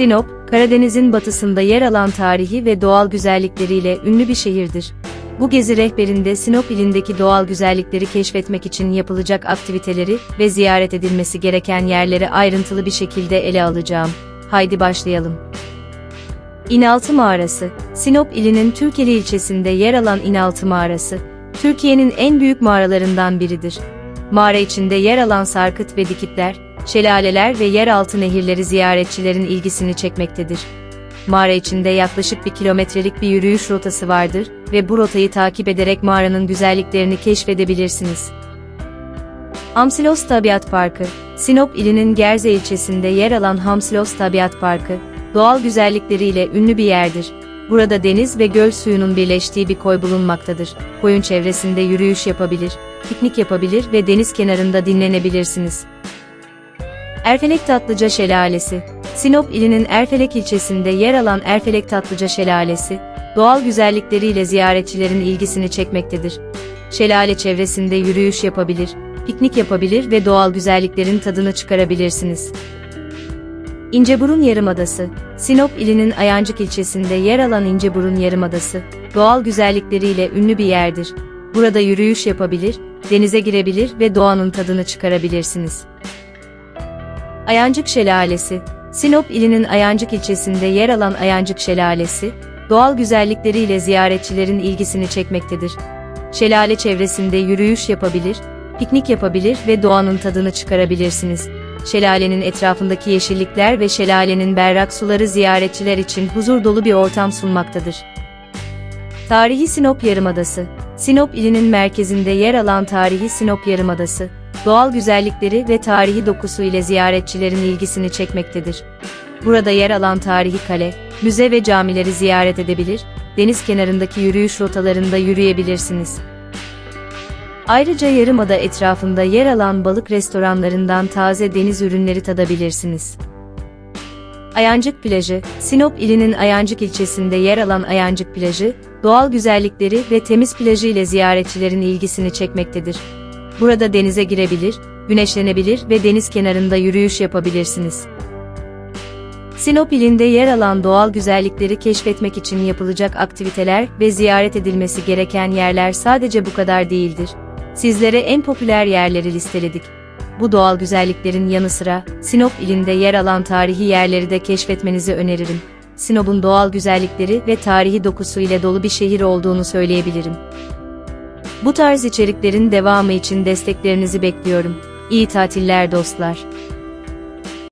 Sinop, Karadeniz'in batısında yer alan tarihi ve doğal güzellikleriyle ünlü bir şehirdir. Bu gezi rehberinde Sinop ilindeki doğal güzellikleri keşfetmek için yapılacak aktiviteleri ve ziyaret edilmesi gereken yerleri ayrıntılı bir şekilde ele alacağım. Haydi başlayalım. İnaltı Mağarası, Sinop ilinin Türkeli ilçesinde yer alan İnaltı Mağarası, Türkiye'nin en büyük mağaralarından biridir. Mağara içinde yer alan sarkıt ve dikitler, şelaleler ve yeraltı nehirleri ziyaretçilerin ilgisini çekmektedir. Mağara içinde yaklaşık bir kilometrelik bir yürüyüş rotası vardır ve bu rotayı takip ederek mağaranın güzelliklerini keşfedebilirsiniz. Hamsilos Tabiat Parkı, Sinop ilinin Gerze ilçesinde yer alan Hamsilos Tabiat Parkı, doğal güzellikleriyle ünlü bir yerdir. Burada deniz ve göl suyunun birleştiği bir koy bulunmaktadır. Koyun çevresinde yürüyüş yapabilir, piknik yapabilir ve deniz kenarında dinlenebilirsiniz. Erfelek Tatlıca Şelalesi Sinop ilinin Erfelek ilçesinde yer alan Erfelek Tatlıca Şelalesi, doğal güzellikleriyle ziyaretçilerin ilgisini çekmektedir. Şelale çevresinde yürüyüş yapabilir, piknik yapabilir ve doğal güzelliklerin tadını çıkarabilirsiniz. İnceburun Yarımadası, Sinop ilinin Ayancık ilçesinde yer alan İnceburun Yarımadası, doğal güzellikleriyle ünlü bir yerdir. Burada yürüyüş yapabilir, denize girebilir ve doğanın tadını çıkarabilirsiniz. Ayancık Şelalesi, Sinop ilinin Ayancık ilçesinde yer alan Ayancık Şelalesi, doğal güzellikleriyle ziyaretçilerin ilgisini çekmektedir. Şelale çevresinde yürüyüş yapabilir, piknik yapabilir ve doğanın tadını çıkarabilirsiniz. Şelalenin etrafındaki yeşillikler ve şelalenin berrak suları ziyaretçiler için huzur dolu bir ortam sunmaktadır. Tarihi Sinop Yarımadası Sinop ilinin merkezinde yer alan tarihi Sinop Yarımadası, doğal güzellikleri ve tarihi dokusu ile ziyaretçilerin ilgisini çekmektedir. Burada yer alan tarihi kale, müze ve camileri ziyaret edebilir, deniz kenarındaki yürüyüş rotalarında yürüyebilirsiniz. Ayrıca Yarımada etrafında yer alan balık restoranlarından taze deniz ürünleri tadabilirsiniz. Ayancık Plajı, Sinop ilinin Ayancık ilçesinde yer alan Ayancık Plajı, doğal güzellikleri ve temiz plajı ile ziyaretçilerin ilgisini çekmektedir. Burada denize girebilir, güneşlenebilir ve deniz kenarında yürüyüş yapabilirsiniz. Sinop ilinde yer alan doğal güzellikleri keşfetmek için yapılacak aktiviteler ve ziyaret edilmesi gereken yerler sadece bu kadar değildir. Sizlere en popüler yerleri listeledik. Bu doğal güzelliklerin yanı sıra Sinop ilinde yer alan tarihi yerleri de keşfetmenizi öneririm. Sinop'un doğal güzellikleri ve tarihi dokusu ile dolu bir şehir olduğunu söyleyebilirim. Bu tarz içeriklerin devamı için desteklerinizi bekliyorum. İyi tatiller dostlar.